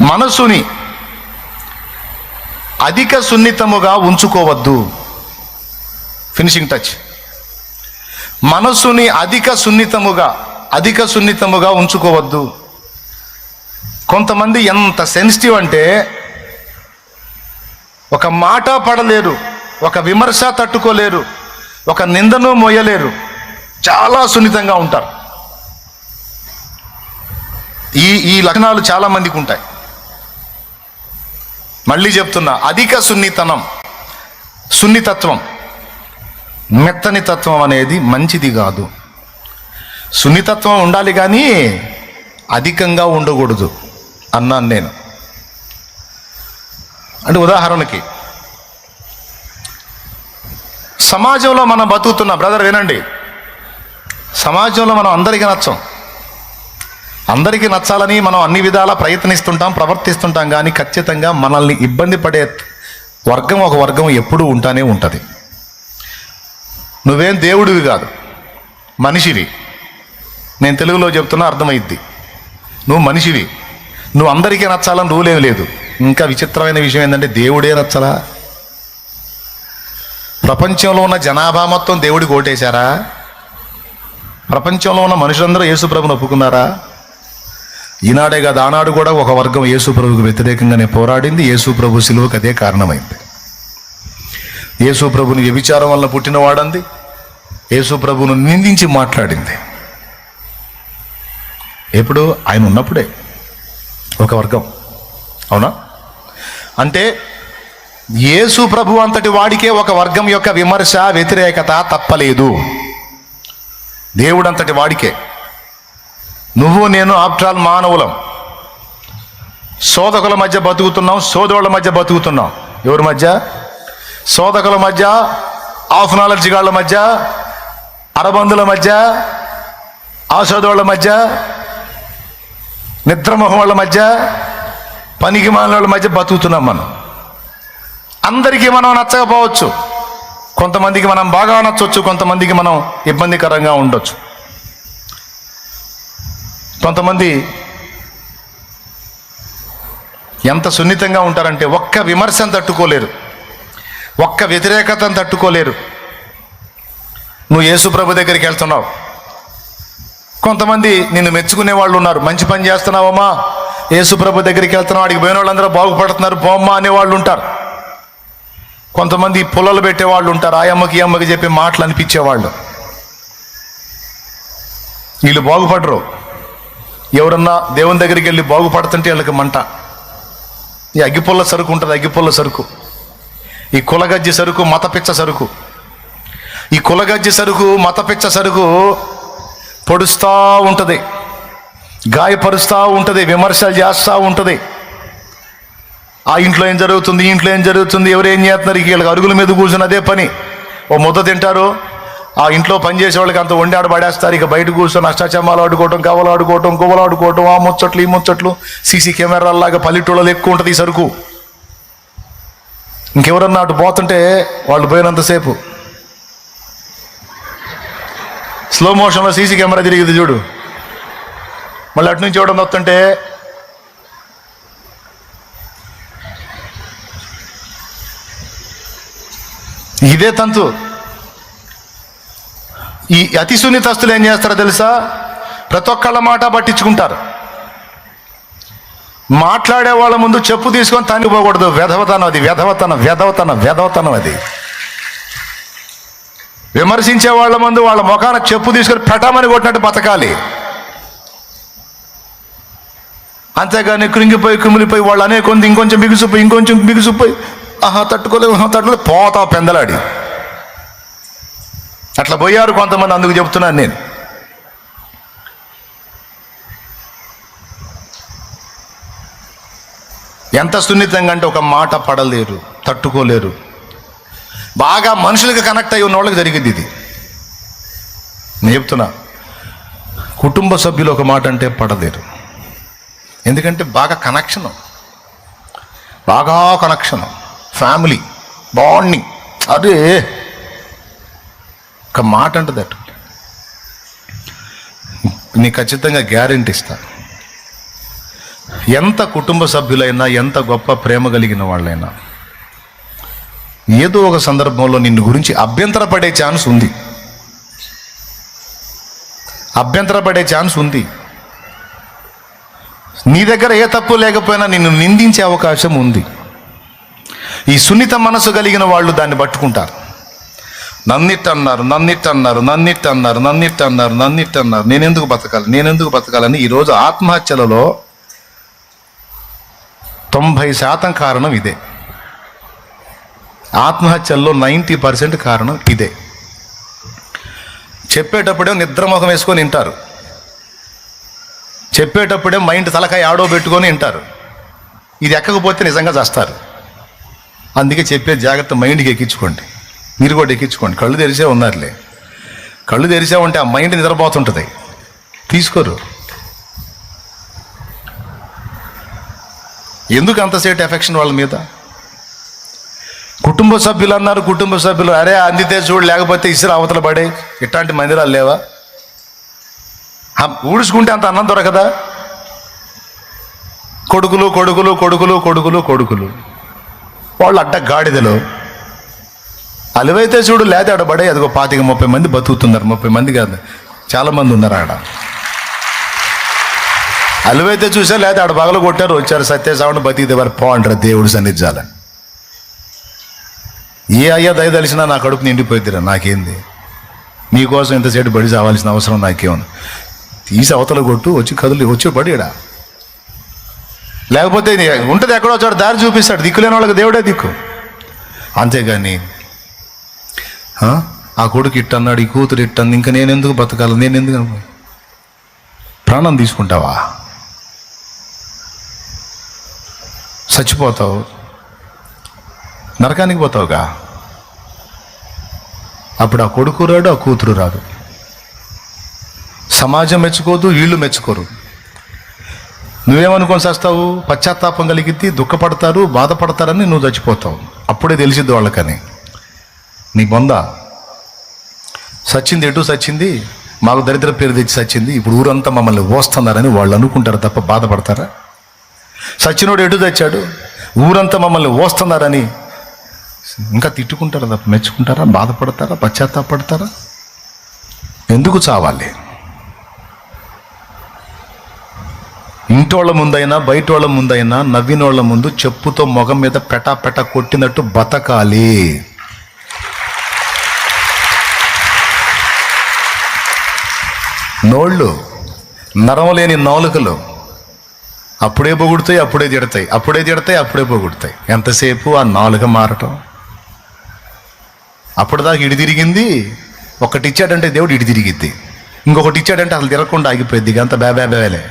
మనసుని అధిక సున్నితముగా ఉంచుకోవద్దు. Finishing touch మనసుని అధిక సున్నితముగా అధిక సున్నితముగా ఉంచుకోవద్దు. కొంతమంది ఎంత సెన్సిటివ్ అంటే ఒక మాట పడలేరు ఒక విమర్శ తట్టుకోలేరు ఒక నిందను మోయలేరు. చాలా సున్నితంగా ఉంటారు. ఈ ఈ లక్షణాలు చాలా మందికి ఉంటాయి. మళ్ళీ చెప్తున్నా అధిక సున్నితనం సున్నితత్వం మెత్తని తత్వం అనేది మంచిది కాదు. సున్నితత్వం ఉండాలి కానీ అధికంగా ఉండకూడదు అన్నాను నేను. అంటే ఉదాహరణకి సమాజంలో మనం బతుకుతున్న బ్రదర్ వినండి సమాజంలో మనం అందరికీ నచ్చం. అందరికీ నచ్చాలని మనం అన్ని విధాలా ప్రయత్నిస్తుంటాం ప్రవర్తిస్తుంటాం కానీ ఖచ్చితంగా మనల్ని ఇబ్బంది పడే వర్గం ఒక వర్గం ఎప్పుడూ ఉంటానే ఉంటుంది. నువ్వేం దేవుడివి కాదు మనిషివి. నేను తెలుగులో చెప్తున్నా అర్థమైద్ది. నువ్వు మనిషివి. నువ్వు అందరికీ నచ్చాలని రూల్ ఏమి లేదు. ఇంకా విచిత్రమైన విషయం ఏంటంటే దేవుడే నచ్చలా? ప్రపంచంలో ఉన్న జనాభా మొత్తం దేవుడికి ఓటేశారా? ప్రపంచంలో ఉన్న మనుషులందరూ యేసుప్రభుని ఒప్పుకున్నారా? ఈనాడే కాదు ఆనాడు కూడా ఒక వర్గం యేసుప్రభుకు వ్యతిరేకంగానే పోరాడింది. యేసుప్రభు సిలువకు అదే కారణమైంది. యేసుప్రభుని వ్యభిచారం వల్ల పుట్టినవాడంది యేసుప్రభును నిందించి మాట్లాడింది. ఎప్పుడు? ఆయన ఉన్నప్పుడే. ఒక వర్గం. అవునా? అంటే యేసు ప్రభు అంతటి వాడికే ఒక వర్గం యొక్క విమర్శ వ్యతిరేకత తప్పలేదు. దేవుడంతటి వాడికే. నువ్వు నేను ఆప్టాల్ మానవులం. శోధకుల మధ్య బతుకుతున్నాం సోదరుల మధ్య బతుకుతున్నాం. ఎవరి మధ్య? శోధకుల మధ్య ఆఫ్ నాలెడ్జ్ గాళ్ళ మధ్య అరబందుల మధ్య ఆశోదోళ్ళ మధ్య నిద్రమోహం వాళ్ళ మధ్య పనికి వాళ్ళ మధ్య బతుకుతున్నాం మనం. అందరికీ మనం నచ్చకపోవచ్చు. కొంతమందికి మనం బాగా నచ్చవచ్చు కొంతమందికి మనం ఇబ్బందికరంగా ఉండొచ్చు. కొంతమంది ఎంత సున్నితంగా ఉంటారంటే ఒక్క విమర్శను తట్టుకోలేరు. ఒక్క వ్యతిరేకతను తట్టుకోలేరు. నువ్వు యేసుప్రభు దగ్గరికి వెళ్తున్నావు. కొంతమంది నిన్ను మెచ్చుకునే వాళ్ళు ఉన్నారు. మంచి పని చేస్తున్నావమ్మా. యేసుప్రభు దగ్గరికి వెళ్తున్నావు. అడిగి పోయిన వాళ్ళందరూ బాగుపడుతున్నారు. బొమ్మ అనే వాళ్ళు ఉంటారు. కొంతమంది పొలలు పెట్టే వాళ్ళు ఉంటారు. ఆ అమ్మకి ఈ అమ్మకి చెప్పి మాటలు అనిపించేవాళ్ళు. వీళ్ళు బాగుపడరు. ఎవరన్నా దేవుని దగ్గరికి వెళ్ళి బాగుపడుతుంటే వీళ్ళకి మంట. ఈ అగ్గిపుల్ల సరుకు ఉంటుంది అగ్గిపుల్ల సరుకు. ఈ కులగజ్జి సరుకు మతపిచ్చ సరుకు. ఈ కులగజ్జి సరుకు మతపిచ్చ సరుకు పొడుస్తూ ఉంటుంది. గాయపరుస్తూ ఉంటుంది విమర్శలు చేస్తూ ఉంటుంది. ఆ ఇంట్లో ఏం జరుగుతుంది ఇంట్లో ఏం జరుగుతుంది ఎవరు ఏం చేస్తున్నారు వీళ్ళకి అరుగుల మీద కూర్చుని అదే పని. ఓ ముద్ద తింటారు ఆ ఇంట్లో పనిచేసే వాళ్ళకి అంత వండి పడేస్తారు. ఇక బయట కూర్చొని అష్టాచమ్మాలు ఆడుకోవటం కవలు ఆడుకోవటం గువ్వలు ఆడుకోవటం ఆ ముచ్చట్లు ఈ ముచ్చట్లు సీసీ కెమెరాల్లాగా పల్లెటూళ్ళలో ఎక్కువ ఉంటుంది ఈ సరుకు. ఇంకెవరన్నా అటు పోతుంటే వాళ్ళు పోయినంతసేపు. స్లో మోషన్లో సీసీ కెమెరా తిరిగింది చూడు. మళ్ళీ అటు నుంచి చూడడం వస్తుంటే ఇదే తంతు. ఈ అతి సున్నితస్తులు ఏం చేస్తారో తెలుసా? ప్రతి ఒక్కళ్ళ మాట పట్టించుకుంటారు. మాట్లాడే వాళ్ళ ముందు చెప్పు తీసుకొని తనిపోకూడదు వెధవతనం అది వెధవతనం వెధవతనం వెధవతనం అది. విమర్శించే వాళ్ళ ముందు వాళ్ళ ముఖాన చెప్పు తీసుకొని పెట్టమని కొట్టినట్టు బతకాలి. అంతేగాని కృంగిపోయి కుమిలిపోయి వాళ్ళు అనే కొంత ఇంకొంచెం బిగుసిపోయి ఇంకొంచెం బిగుసిపోయి ఆహా తట్టుకోలేవు ఆహా తట్టుకోలేదు పోతావు పెందలాడి. అట్లా పోయారు కొంతమంది అందుకు చెప్తున్నాను నేను. ఎంత సున్నితంగా అంటే ఒక మాట పడలేరు తట్టుకోలేరు. బాగా మనుషులకు కనెక్ట్ అయ్యి ఉన్న వాళ్ళకి జరిగింది ఇది. నేను చెప్తున్నా కుటుంబ సభ్యులు ఒక మాట అంటే పడలేరు. ఎందుకంటే బాగా కనెక్షన్ బాగా కనెక్షన్ ఫ్యామిలీ బాండింగ్ అదే ఒక మాట అంటది అటు. ఖచ్చితంగా గ్యారెంటీ ఇస్తా. ఎంత కుటుంబ సభ్యులైనా ఎంత గొప్ప ప్రేమ కలిగిన వాళ్ళైనా ఏదో ఒక సందర్భంలో నిన్ను గురించి అభ్యంతరపడే ఛాన్స్ ఉంది. అభ్యంతరపడే ఛాన్స్ ఉంది. నీ దగ్గర ఏ తప్పు లేకపోయినా నిన్ను నిందించే అవకాశం ఉంది. ఈ సున్నిత మనసు కలిగిన వాళ్ళు దాన్ని పట్టుకుంటారు. నన్నిట్ అన్నారు నన్నిట్ అన్నారు నన్నిట్ అన్నారు నన్నిట్ అన్నారు నన్నిట్ అన్నారు నేనెందుకు బతకాలి? నేనెందుకు బతకాలని ఈరోజు ఆత్మహత్యలలో తొంభై శాతం కారణం ఇదే. ఆత్మహత్యల్లో నైంటీ పర్సెంట్ కారణం ఇదే. చెప్పేటప్పుడే నిద్రముఖం వేసుకొని వింటారు చెప్పేటప్పుడే మైండ్ తలకాయ ఆడో పెట్టుకొని వింటారు ఇది ఎక్కకపోతే నిజంగా చేస్తారు. అందుకే చెప్పే జాగ్రత్త మైండ్కి ఎక్కించుకోండి. మీరు కూడా ఎక్కించుకోండి. కళ్ళు తెరిచే ఉన్నారులే. కళ్ళు తెరిచే ఉంటే ఆ మైండ్ నిద్రపోతుంటుంది. తీసుకోరు. ఎందుకు అంతసేపు ఎఫెక్షన్ వాళ్ళ మీద? కుటుంబ సభ్యులు అన్నారు కుటుంబ సభ్యులు అరే అందితే చూడు లేకపోతే ఇసురు అవతల పడే ఇట్లాంటి మందిరాలు లేవా? ఊడుచుకుంటే ఊడ్చుకుంటే అంత అన్నం దొరకదా? కొడుకులు కొడుకులు కొడుకులు కొడుకులు కొడుకులు. వాళ్ళు అడ్డ గాడిదలు అలివైతే చూడు లేదా ఆడ పడే అదిగో పాతిక ముప్పై మంది బతుకుతున్నారు. ముప్పై మంది కాదు. చాలామంది ఉన్నారు ఆడ. అలివైతే చూసా లేదా ఆడ పగలు కొట్టారు వచ్చారు సత్యసావుని బతికితే వారు పో దేవుడు సన్నిధించాలని ఏ అయ్యా దయ తెలిసినా నా కడుపు నిండిపోయిద్దిరా నాకేంది? మీకోసం ఇంతసేపు బడి చావాల్సిన అవసరం నాకేమను తీసి అవతల కొట్టు వచ్చి కదులు వచ్చి పడిడా లేకపోతే ఇది ఉంటుంది ఎక్కడో చోట దారి చూపిస్తాడు. దిక్కులేని వాళ్ళకి దేవుడే దిక్కు. అంతేగాని ఆ? కొడుకు కొడుకు ఇట్టన్నాడు ఈ కూతురు ఇట్టంది ఇంకా నేను ఎందుకు బతకాలి నేను ఎందుకు అనుకో- ప్రాణం తీసుకుంటావా? చచ్చిపోతావు. నరకానికి పోతావుగా? అప్పుడు ఆ కొడుకు రాడు ఆ కూతురు రాదు. సమాజం మెచ్చుకోదు వీళ్ళు మెచ్చుకోరు. నువ్వేమనుకొని చేస్తావు? పశ్చాత్తాపం కలిగిద్ది దుఃఖపడతారు బాధపడతారని నువ్వు చచ్చిపోతావు. అప్పుడే తెలిసిద్ది వాళ్ళకని. నీ బొంద సచ్చింది ఎటు సచ్చింది? మాకు దరిద్ర పేరు తెచ్చి సచ్చింది. ఇప్పుడు ఊరంతా మమ్మల్ని ఓస్తున్నారని వాళ్ళు అనుకుంటారు తప్ప బాధపడతారా? సచ్చినోడు ఎటు తెచ్చాడు? ఊరంతా మమ్మల్ని ఓస్తున్నారని ఇంకా తిట్టుకుంటారా తప్ప మెచ్చుకుంటారా? బాధపడతారా? పశ్చాత్తాపడతారా? ఎందుకు చావాలి? ఇంటోళ్ళ ముందైనా బయటోళ్ళ ముందైనా నవ్వినోళ్ళ ముందు చెప్పుతో మొగం మీద పెటా పెట కొట్టినట్టు బతకాలి. నోళ్ళు నరం లేని నాలుకలు. అప్పుడే పొగుడుతాయి అప్పుడే తిడతాయి. అప్పుడే తిడతాయి అప్పుడే పొగుడుతాయి. ఎంతసేపు ఆ నాలుక మారటం? అప్పటిదాకా ఇడి తిరిగింది ఒకటి ఇచ్చాడంటే దేవుడు ఇడి తిరిగిద్ది. ఇంకొకటి ఇచ్చాడంటే అసలు తిరగకుండా ఆగిపోయింది ఇక అంత బేబేబేలే